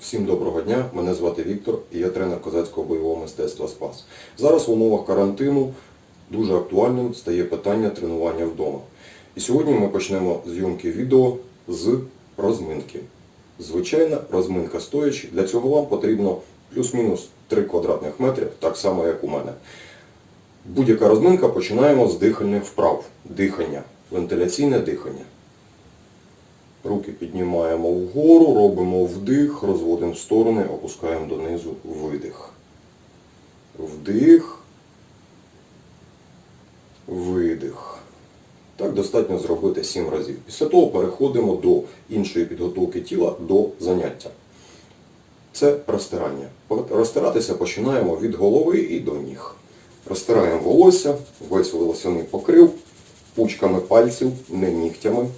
Всім доброго дня, мене звати Віктор і я тренер козацького бойового мистецтва Спас. Зараз в умовах карантину дуже актуальним стає питання тренування вдома. І сьогодні ми почнемо зйомки відео з розминки. Звичайна розминка стоячи. Для цього вам потрібно плюс-мінус 3 квадратних метри, так само як у мене. Будь-яка розминка починаємо з дихальних вправ. Дихання, вентиляційне дихання. Руки піднімаємо вгору, робимо вдих, розводимо в сторони, опускаємо донизу видих. Вдих. Видих. Так достатньо зробити 7 разів. Після того переходимо до іншої підготовки тіла до заняття. Це розтирання. Розтиратися починаємо від голови і до ніг. Розтираємо волосся, весь волосяний покрив, пучками пальців, не нігтями.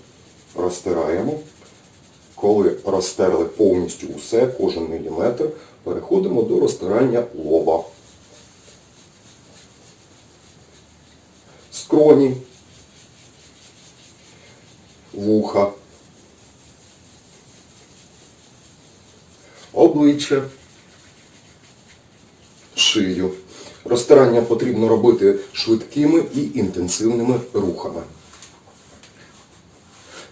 Розтираємо. Коли розтерли повністю усе, кожен міліметр, переходимо до розтирання лоба. Скроні, вуха, обличчя, шию. Розтирання потрібно робити швидкими і інтенсивними рухами.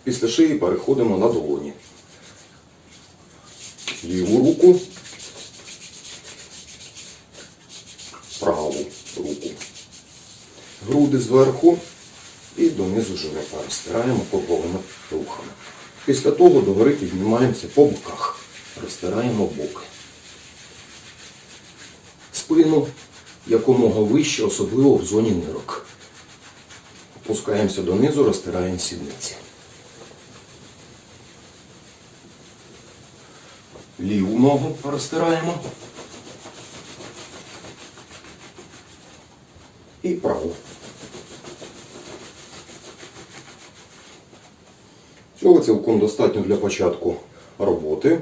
Після шиї переходимо на долоні. Ліву руку, праву руку. Груди зверху і донизу живота. Розтираємо круговими рухами. Після того догори піднімаємося по боках. Розтираємо боки. Спину якомога вище, особливо в зоні нирок. Опускаємося донизу, розтираємо сідниці. Ліву ногу розтираємо. І праву. Цього цілком достатньо для початку роботи.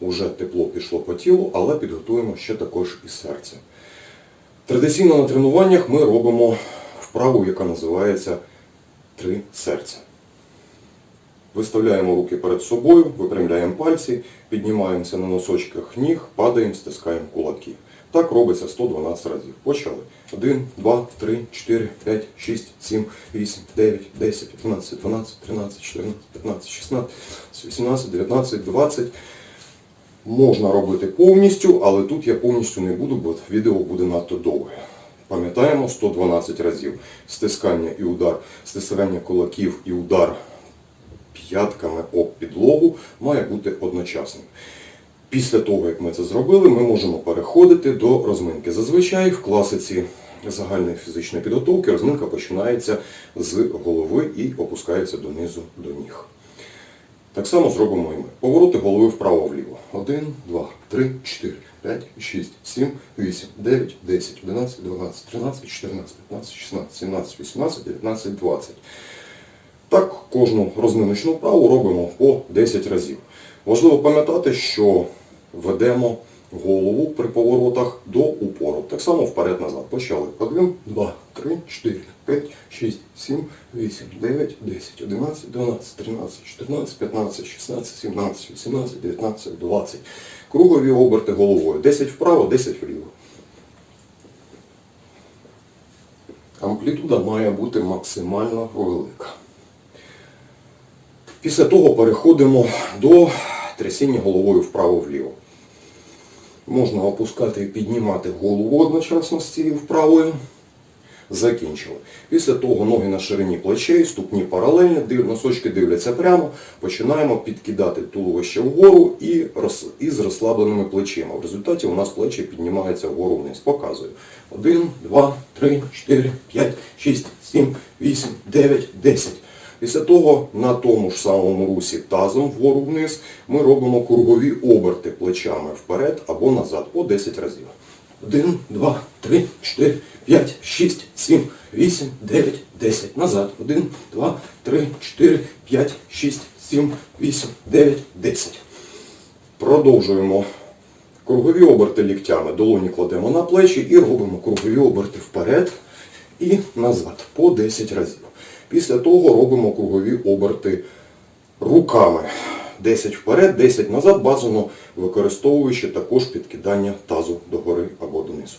Уже тепло пішло по тілу, але підготуємо ще також і серце. Традиційно на тренуваннях ми робимо вправу, яка називається три серця. Виставляємо руки перед собою, випрямляємо пальці, піднімаємося на носочках ніг, падаємо, стискаємо кулаки. Так робиться 112 разів. Почали. 1, 2, 3, 4, 5, 6, 7, 8, 9, 10, 11, 12, 13, 14, 15, 16, 18, 19, 20. Можна робити повністю, але тут я повністю не буду, бо відео буде надто довге. Пам'ятаємо 112 разів. Стискання і удар, стискання кулаків і удар п'ятками об підлогу має бути одночасним. Після того, як ми це зробили, ми можемо переходити до розминки. Зазвичай в класиці загальної фізичної підготовки розминка починається з голови і опускається донизу до ніг. Так само зробимо і ми. Повороти голови вправо-вліво. 1, 2, 3, 4, 5, 6, 7, 8, 9, 10, 11, 12, 13, 14, 15, 16, 17, 18, 19, 20. Так, кожну розминочну вправу робимо по 10 разів. Важливо пам'ятати, що ведемо голову при поворотах до упору. Так само вперед-назад. Почали. 1, 2, 3, 4, 5, 6, 7, 8, 9, 10, 11, 12, 13, 14, 15, 16, 17, 18, 19, 20. Кругові оберти головою. 10 вправо, 10 вліво. Амплітуда має бути максимально велика. Після того переходимо до трясіння головою вправо-вліво. Можна опускати і піднімати голову одночасно з цією вправою. Закінчили. Після того ноги на ширині плечей, ступні паралельні, носочки дивляться прямо, починаємо підкидати туловище вгору і з розслабленими плечима. В результаті у нас плечі піднімаються вгору вниз. Показую. 1, 2, 3, 4, 5, 6, 7, 8, 9, 10. Після того на тому ж самому русі тазом вгору вниз ми робимо кругові оберти плечами вперед або назад по 10 разів. 1, 2, 3, 4, 5, 6, 7, 8, 9, 10. Назад. 1, 2, 3, 4, 5, 6, 7, 8, 9, 10. Продовжуємо кругові оберти ліктями. Долоні кладемо на плечі і робимо кругові оберти вперед і назад по 10 разів. Після того робимо кругові оберти руками. 10 вперед, 10 назад, бажано використовуючи також підкидання тазу догори або донизу.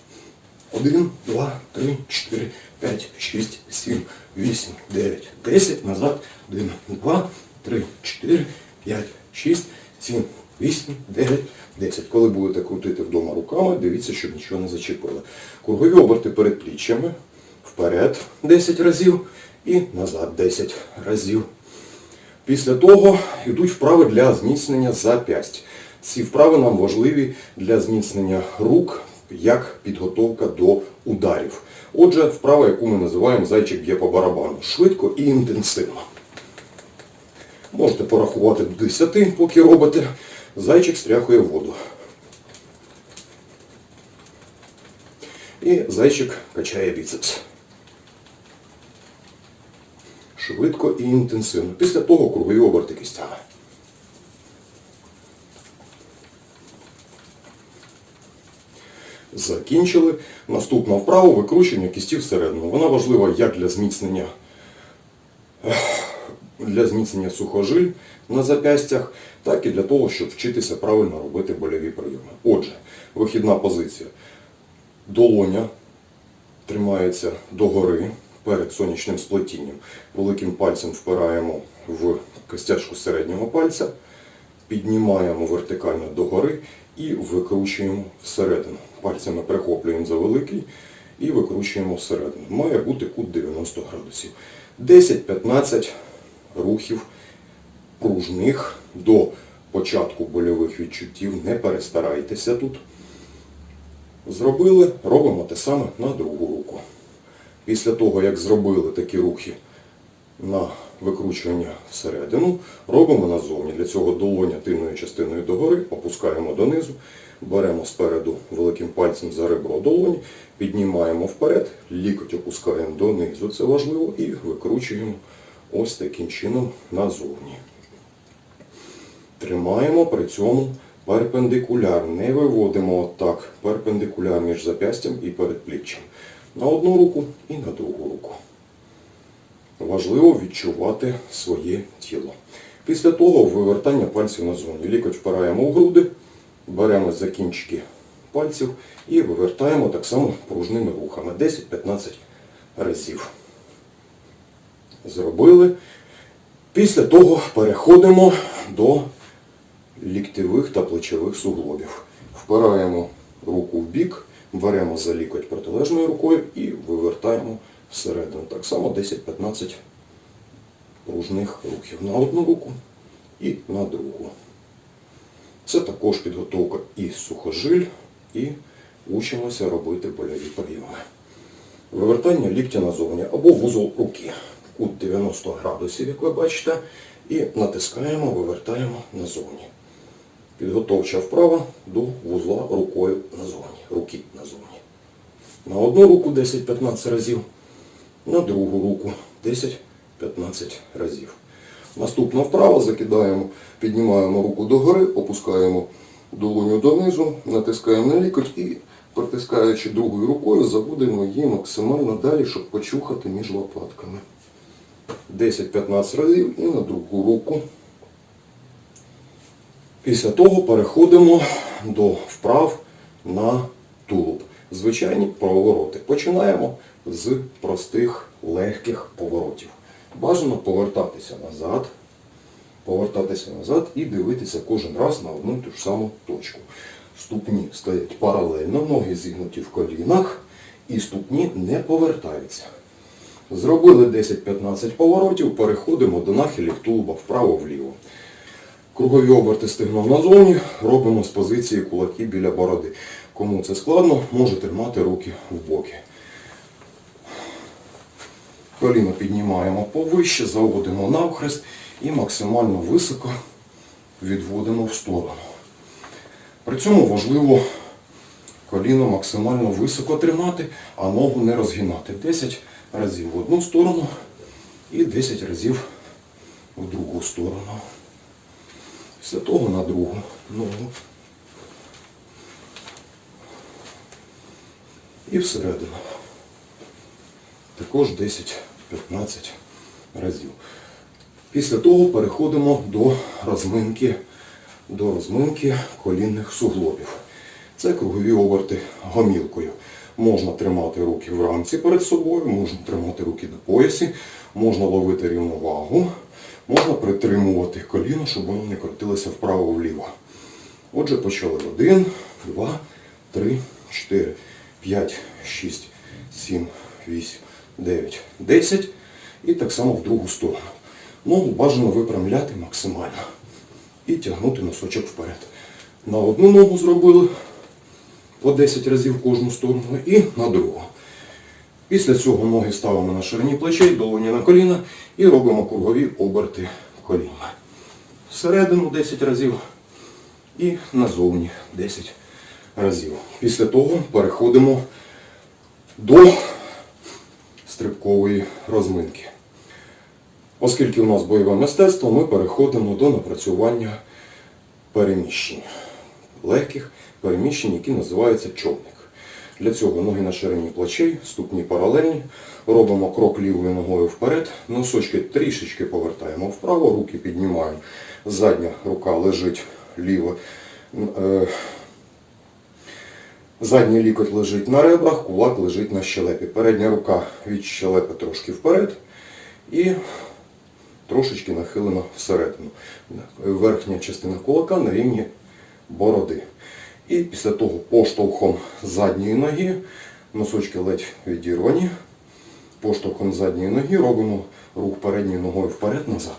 1, 2, 3, 4, 5, 6, 7, 8, 9, 10, назад, 1, 2, 3, 4, 5, 6, 7, 8, 9, 10. Коли будете крутити вдома руками, дивіться, щоб нічого не зачепило. Кругові оберти перед пліччями, вперед 10 разів і назад 10 разів. Після того йдуть вправи для зміцнення зап'ясть. Ці вправи нам важливі для зміцнення рук як підготовка до ударів. Отже, вправа, яку ми називаємо зайчик б'є по барабану. Швидко і інтенсивно. Можете порахувати до 10, поки робите. Зайчик стряхує воду. І зайчик качає біцепс. Швидко і інтенсивно. Після того кругові оберти кістями. Закінчили. Наступна вправа викручення кістів всередину. Вона важлива як для зміцнення для зміцнення сухожиль на зап'ястях, так і для того, щоб вчитися правильно робити больові прийоми. Отже, вихідна позиція. Долоня тримається догори перед сонячним сплетінням. Великим пальцем впираємо в костяшку середнього пальця, піднімаємо вертикально догори і викручуємо всередину. Пальцями прихоплюємо за великий і викручуємо всередину. Має бути кут 90 градусів. 10-15 рухів пружних до початку больових відчуттів. Не перестарайтеся тут. Зробили, робимо те саме на другу руку. Після того, як зробили такі рухи на викручування всередину, робимо назовні. Для цього долоня тильною частиною догори, опускаємо донизу, беремо спереду великим пальцем за ребро долоні, піднімаємо вперед, лікоть опускаємо донизу, це важливо, і викручуємо ось таким чином назовні. Тримаємо при цьому перпендикуляр. Не виводимо отак перпендикуляр між зап'ястям і передпліччям. На одну руку і на другу руку. Важливо відчувати своє тіло. Після того вивертання пальців назовні. Лікоть впираємо у груди, беремо за кінчики пальців і вивертаємо так само пружними рухами 10-15 разів. Зробили. Після того переходимо до ліктєвих та плечових суглобів. Впираємо руку в бік, беремо за лікоть протилежною рукою і вивертаємо всередину. Так само 10-15 пружних рухів на одну руку і на другу. Це також підготовка і сухожиль, і учимося робити больові прийоми. Вивертання ліктя назовні або вузол руки. Кут 90 градусів, як ви бачите, і натискаємо, вивертаємо назовні. Підготовча вправа до вузла рукою назовні, руки назовні. На одну руку 10-15 разів, на другу руку 10-15 разів. Наступна вправа закидаємо, піднімаємо руку догори, опускаємо долоню донизу, натискаємо на лікоть і, притискаючи другою рукою, заводимо її максимально далі, щоб почухати між лопатками. 10-15 разів і на другу руку. Після того переходимо до вправ на тулуб. Звичайні повороти. Починаємо з простих легких поворотів. Бажано повертатися назад, повертатися назад і дивитися кожен раз на одну ту ж саму точку. Ступні стоять паралельно, ноги зігнуті в колінах і ступні не повертаються. Зробили 10-15 поворотів, переходимо до нахилів тулуба вправо-вліво. Кругові оберти стегном назовні робимо з позиції кулаки біля бороди. Кому це складно, може тримати руки в боки. Коліно піднімаємо повище, заводимо навхрест і максимально високо відводимо в сторону. При цьому важливо коліно максимально високо тримати, а ногу не розгинати. 10 разів в одну сторону і 10 разів в другу сторону. Після того на другу ногу. І всередину. Також 10-15 разів. Після того переходимо до розминки, до розминки колінних суглобів. Це кругові оберти гомілкою. Можна тримати руки вранці перед собою, можна тримати руки до поясі, можна ловити рівновагу, можна притримувати коліно, щоб воно не крутилося вправо-вліво. Отже, почали. Один, два, три, чотири, п'ять, шість, сім, вісім, дев'ять, десять. І так само в другу сторону. Ногу бажано випрямляти максимально. І тягнути носочок вперед. На одну ногу зробили по 10 разів в кожну сторону і на другу. Після цього ноги ставимо на ширині плечей, долоні на коліна і робимо кругові оберти коліна. Всередину 10 разів і назовні 10 разів. Після того переходимо до стрибкової розминки. Оскільки у нас бойове мистецтво, ми переходимо до напрацювання переміщень. Легких переміщень, які називаються човник. Для цього ноги на ширині плечей, ступні паралельні. Робимо крок лівою ногою вперед, носочки трішечки повертаємо вправо, руки піднімаємо. Задня рука лежить ліво. е, Задній лікоть лежить на ребрах, кулак лежить на щелепі. Передня рука від щелепи трошки вперед і трошечки нахилена всередину. Верхня частина кулака на рівні бороди. І після того поштовхом задньої ноги, носочки ледь відірвані, поштовхом задньої ноги робимо рух передньою ногою вперед-назад.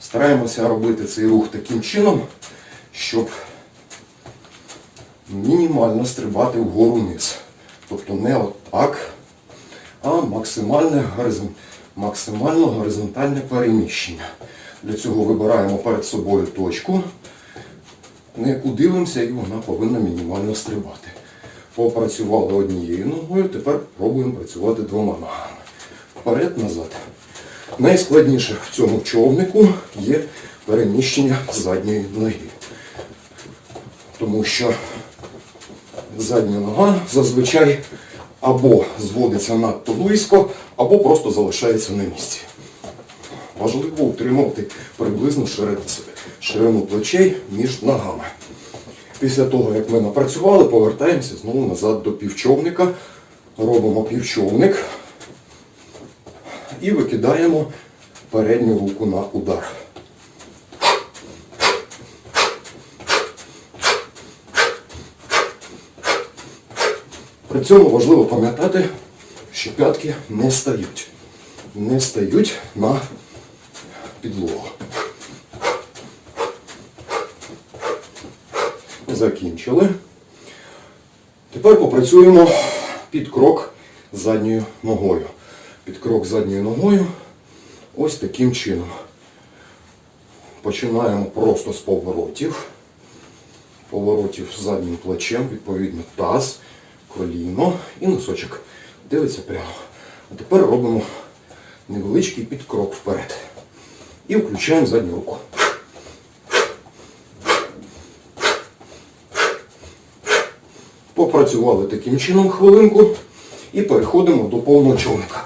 Стараємося робити цей рух таким чином, щоб мінімально стрибати вгору вниз. Тобто не отак, а максимальне, максимально горизонтальне переміщення. Для цього вибираємо перед собою точку, на яку дивимося, і вона повинна мінімально стрибати. Попрацювали однією ногою, тепер пробуємо працювати двома ногами. Вперед, назад. Найскладніше в цьому човнику є переміщення задньої ноги. Тому що задня нога зазвичай або зводиться надто близько, або просто залишається на місці. Важливо утримувати приблизно ширину, ширину плечей між ногами. Після того, як ми напрацювали, повертаємося знову назад до півчовника. Робимо півчовник і викидаємо передню руку на удар. При цьому важливо пам'ятати, що п'ятки не стають. Не стають на підлогу. Закінчили. Тепер попрацюємо під крок задньою ногою. Під крок задньою ногою ось таким чином. Починаємо просто з поворотів. Поворотів заднім плечем, відповідно таз, коліно і носочок. Дивиться прямо. А тепер робимо невеличкий підкрок вперед. І включаємо задню руку. Попрацювали таким чином хвилинку і переходимо до повного човника.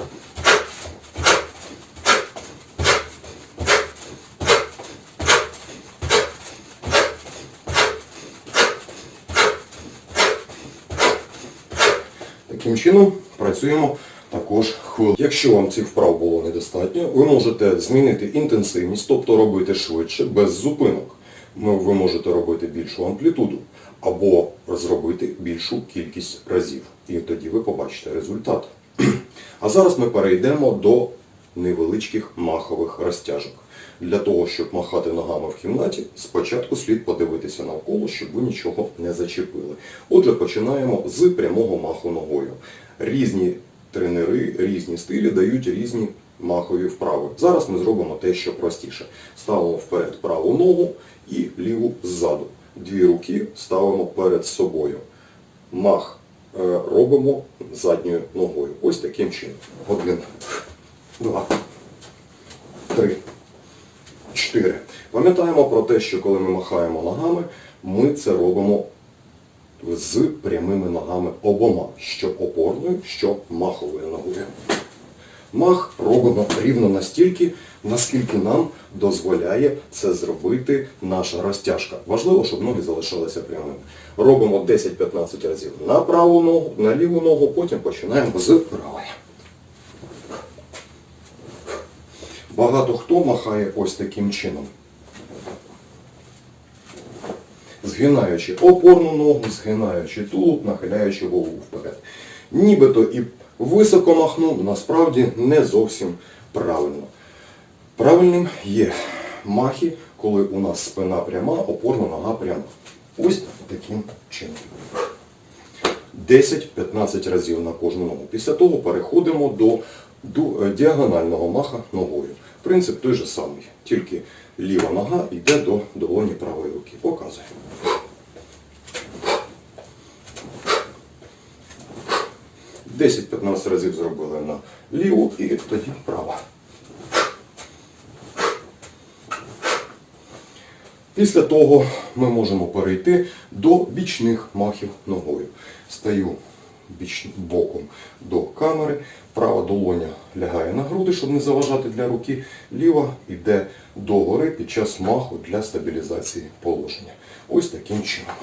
Таким чином працюємо також хвилину. Якщо вам цих вправ було недостатньо, ви можете змінити інтенсивність, тобто робити швидше, без зупинок. Ну, Ви можете робити більшу амплітуду або зробити більшу кількість разів. І тоді ви побачите результат. А зараз ми перейдемо до невеличких махових розтяжок. Для того, щоб махати ногами в кімнаті, спочатку слід подивитися навколо, щоб ви нічого не зачепили. Отже, починаємо з прямого маху ногою. Різні тренери, різні стилі дають різні махові вправи. Зараз ми зробимо те, що простіше. Ставимо вперед праву ногу і ліву ззаду. Дві руки ставимо перед собою. Мах е, робимо задньою ногою. Ось таким чином. Один, два, три, чотири. Пам'ятаємо про те, що коли ми махаємо ногами, ми це робимо з прямими ногами обома, що опорною, що маховою ногою. Мах робимо рівно настільки, наскільки нам дозволяє це зробити наша розтяжка. Важливо, щоб ноги залишалися прямими. Робимо 10-15 разів на праву ногу, на ліву ногу, потім починаємо з правої. Багато хто махає ось таким чином. Згинаючи опорну ногу, згинаючи тулуб, нахиляючи голову вперед. Нібито і високо махнув, насправді не зовсім правильно. Правильним є махи, коли у нас спина пряма, опорна нога пряма. Ось таким чином. 10-15 разів на кожну ногу. Після того переходимо до, е, діагонального маха ногою. Принцип той же самий, тільки ліва нога йде до долоні правої руки. Показуємо. Десять-15 разів зробили на ліву і тоді права. Після того ми можемо перейти до бічних махів ногою. Стаю боком до камери, права долоня лягає на груди, щоб не заважати для руки, ліва йде догори під час маху для стабілізації положення. Ось таким чином.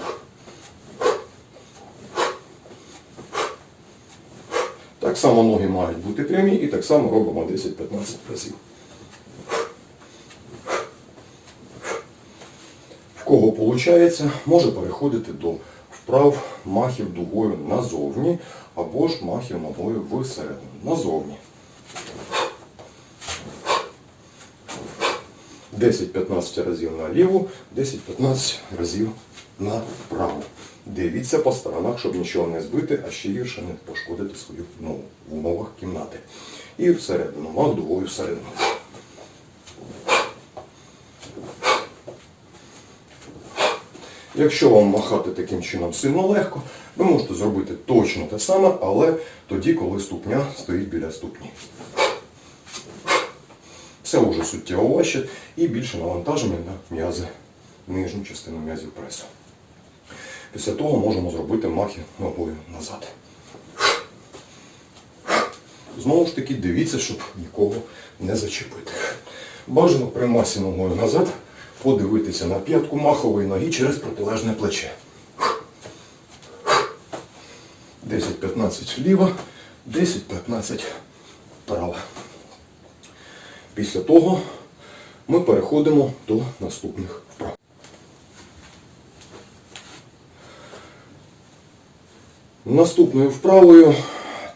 Так само ноги мають бути прямі і так само робимо 10-15 разів. В кого виходить, може переходити до вправ махів дугою назовні або ж махів ногою всередину. Назовні. 10-15 разів наліво, 10-15 разів направо. Дивіться по сторонах, щоб нічого не збити, а ще гірше не пошкодити свою ногу в умовах кімнати. І всередину, мах дугою всередину. Якщо вам махати таким чином сильно легко, ви можете зробити точно те саме, але тоді, коли ступня стоїть біля ступні. Це вже суттєво важче і більше навантаження на м'язи, нижню частину м'язів пресу. Після того можемо зробити махи ногою назад. Знову ж таки, дивіться, щоб нікого не зачепити. Бажано при масі ногою назад подивитися на п'ятку махової ноги через протилежне плече. 10-15 ліва, 10-15 права. Після того ми переходимо до наступних вправ. Наступною вправою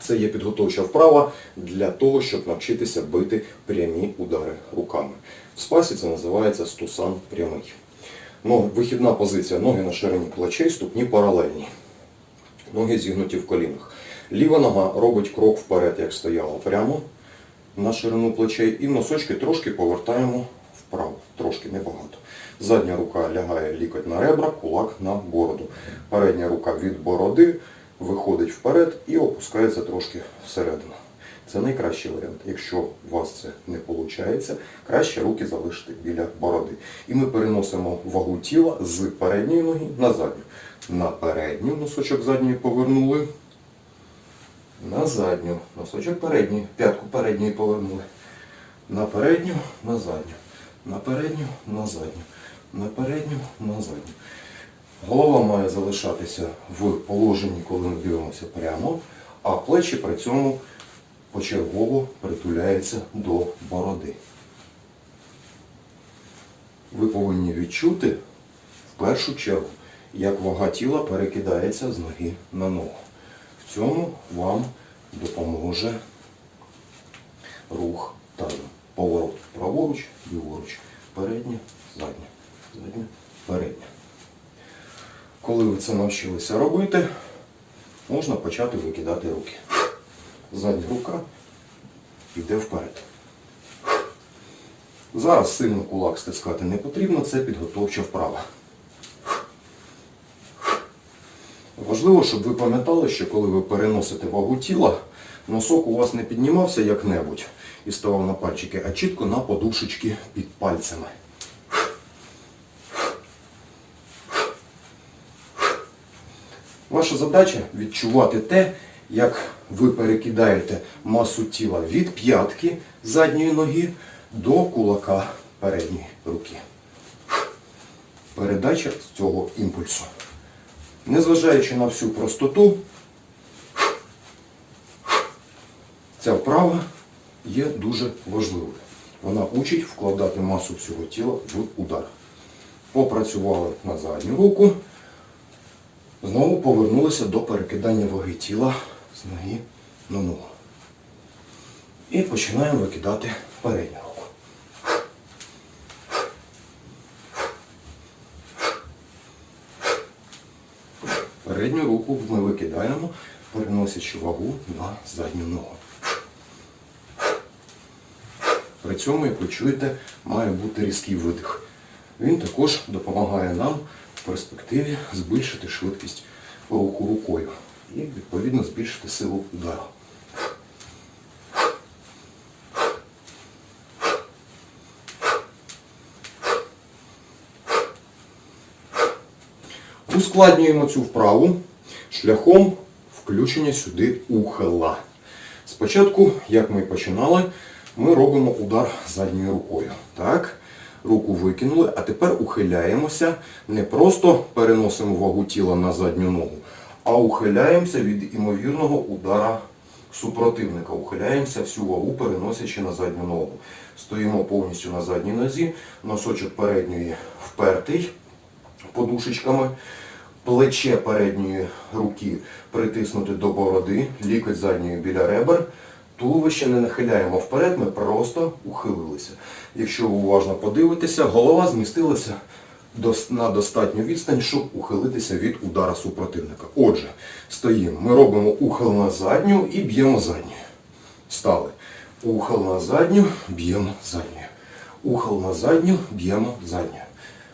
це є підготовча вправа для того, щоб навчитися бити прямі удари руками. В спасі це називається стусан прямий. Ну, вихідна позиція ноги на ширині плечей, ступні паралельні. Ноги зігнуті в колінах. Ліва нога робить крок вперед, як стояла прямо на ширину плечей. І носочки трошки повертаємо вправо. Трошки небагато. Задня рука лягає лікоть на ребра, кулак на бороду. Передня рука від бороди виходить вперед і опускається трошки всередину. Це найкращий варіант. Якщо у вас це не виходить, краще руки залишити біля бороди. І ми переносимо вагу тіла з передньої ноги на задню. На передню носочок задньої повернули. На задню. Носочок передній. П'ятку передньої повернули. На передню, на задню. На передню, на задню. На передню, на задню. Голова має залишатися в положенні, коли ми дивимося прямо, а плечі при цьому почергово притуляються до бороди. Ви повинні відчути в першу чергу, як вага тіла перекидається з ноги на ногу. В цьому вам допоможе рух тазу. Поворот праворуч, ліворуч, передня, задня, задня, передня. Коли ви це навчилися робити, можна почати викидати руки. Задня рука йде вперед. Зараз сильно кулак стискати не потрібно, це підготовча вправа. Важливо, щоб ви пам'ятали, що коли ви переносите вагу тіла, носок у вас не піднімався як-небудь і ставав на пальчики, а чітко на подушечки під пальцями. Ваша задача відчувати те, як ви перекидаєте масу тіла від п'ятки задньої ноги до кулака передньої руки. Передача з цього імпульсу. Незважаючи на всю простоту, ця вправа є дуже важливою. Вона учить вкладати масу всього тіла в удар. Попрацювали на задню руку. Знову повернулися до перекидання ваги тіла з ноги на ногу. І починаємо викидати передню руку. Передню руку ми викидаємо, переносячи вагу на задню ногу. При цьому, як ви чуєте, має бути різкий видих. Він також допомагає нам перспективі збільшити швидкість руху рукою і, відповідно, збільшити силу удару. Ускладнюємо цю вправу шляхом включення сюди ухила. Спочатку, як ми і починали, ми робимо удар задньою рукою. Так? Руку викинули, а тепер ухиляємося, не просто переносимо вагу тіла на задню ногу, а ухиляємося від імовірного удара супротивника. Ухиляємося всю вагу, переносячи на задню ногу. Стоїмо повністю на задній нозі, носочок передньої впертий подушечками, плече передньої руки притиснути до бороди, лікоть задньої біля ребер. Туловище не нахиляємо вперед, ми просто ухилилися. Якщо уважно подивитеся, голова змістилася на достатню відстань, щоб ухилитися від удара супротивника. Отже, стоїмо. Ми робимо ухил на задню і б'ємо задньою. Стали. Ухил на задню, б'ємо задньою. Ухил на задню, б'ємо задньою.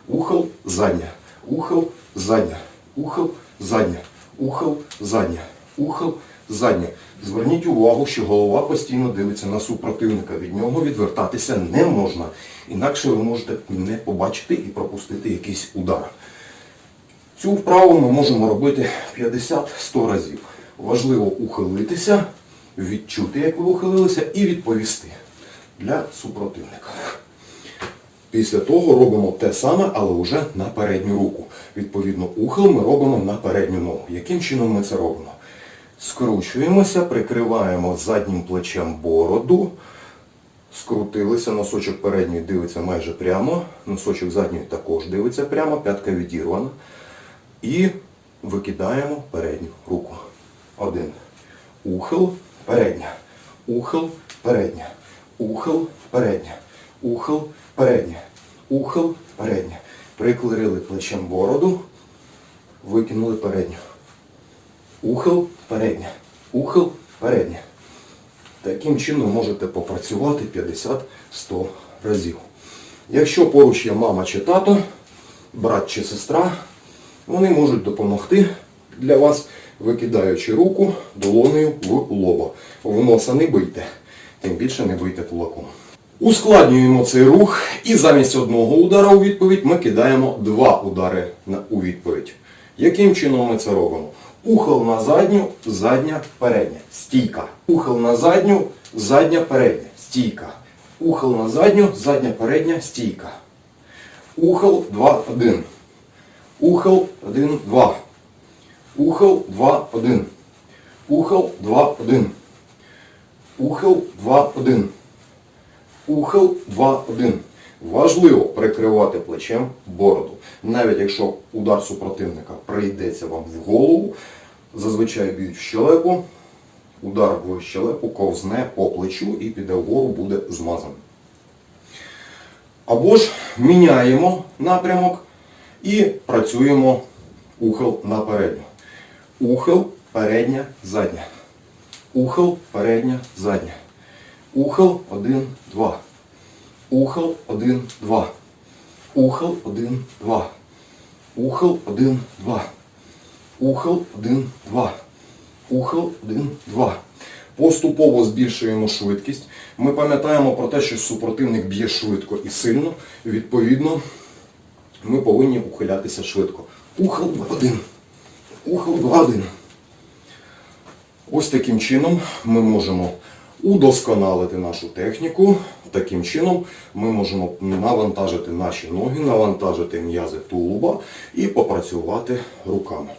Ухил, задня. Ухил, задня. Ухил, задня. Ухил, задня. Ухил, задня. Зверніть увагу, що голова постійно дивиться на супротивника. Від нього відвертатися не можна. Інакше ви можете не побачити і пропустити якийсь удар. Цю вправу ми можемо робити 50-100 разів. Важливо ухилитися, відчути, як ви ухилилися, і відповісти для супротивника. Після того робимо те саме, але вже на передню руку. Відповідно, ухил ми робимо на передню ногу. Яким чином ми це робимо? Скручуємося, прикриваємо заднім плечем бороду, скрутилися, носочок передній дивиться майже прямо, носочок задній також дивиться прямо, п'ятка відірвана. І викидаємо передню руку. Один. Ухил, передня. Ухил, передня. Ухил, передня. Ухил, передня. Ухил, передня. Приклеїли плечем бороду, викинули передню. Ухил, передня. Ухил, передня. Таким чином можете попрацювати 50-100 разів. Якщо поруч є мама чи тато, брат чи сестра, вони можуть допомогти для вас, викидаючи руку долонею в лоба. В носа не бийте, тим більше не бийте кулаком. Ускладнюємо цей рух і замість одного удара у відповідь ми кидаємо два удари у відповідь. Яким чином ми це робимо? Ухил на задню, задня, передня. Стійка. Ухил на задню, задня, передня. Стійка. Ухил на задню, задня, передня, стійка. Ухил 2-1. Ухил 1-2. Ухил 2-1. Ухил 2-1. Ухил 2-1. Ухил 2-1. Важливо прикривати плечем бороду. Навіть якщо удар супротивника прийдеться вам в голову, зазвичай б'ють в щелепу, удар в щелепу ковзне по плечу і піде вгору буде змазаний. Або ж міняємо напрямок і працюємо ухил на передню. Ухил, передня, задня. Ухил, передня, задня. Ухил 1, 2. Ухил 1, 2. Ухил 1, 2. Ухил 1, 2. Ухил 1, 2. Ухил 1, 2. Поступово збільшуємо швидкість. Ми пам'ятаємо про те, що супротивник б'є швидко і сильно. Відповідно, ми повинні ухилятися швидко. Ухил 2, 1. Ухил 2, 1. Ось таким чином ми можемо удосконалити нашу техніку. Таким чином ми можемо навантажити наші ноги, навантажити м'язи тулуба і попрацювати руками.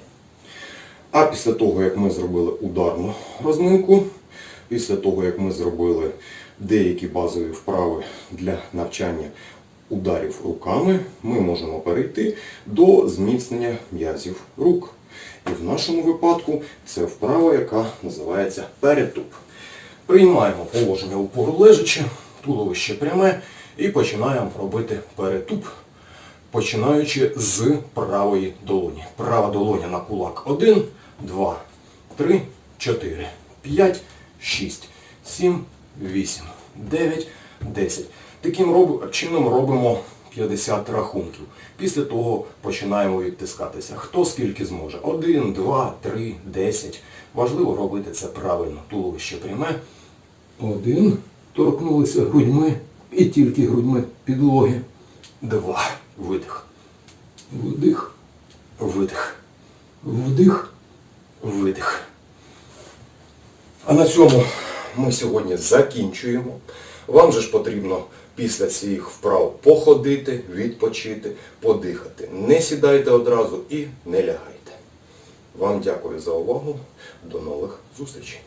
А після того, як ми зробили ударну розминку, після того, як ми зробили деякі базові вправи для навчання ударів руками, ми можемо перейти до зміцнення м'язів рук. І в нашому випадку це вправа, яка називається перетуп. Приймаємо положення упору лежачи, туловище пряме і починаємо робити перетуп, починаючи з правої долоні. Права долоня на кулак 1, 2, 3, 4, 5, 6, 7, 8, 9, 10. Таким чином робимо 50 рахунків. Після того починаємо відтискатися. Хто скільки зможе. 1, 2, 3, 10. Важливо робити це правильно. Туловище пряме. Один. Торкнулися грудьми і тільки грудьми підлоги. Два. Видих. Вдих. Видих. Вдих. Видих. А на цьому ми сьогодні закінчуємо. Вам же ж потрібно після своїх вправ походити, відпочити, подихати. Не сідайте одразу і не лягайте. Вам дякую за увагу. До нових зустрічей.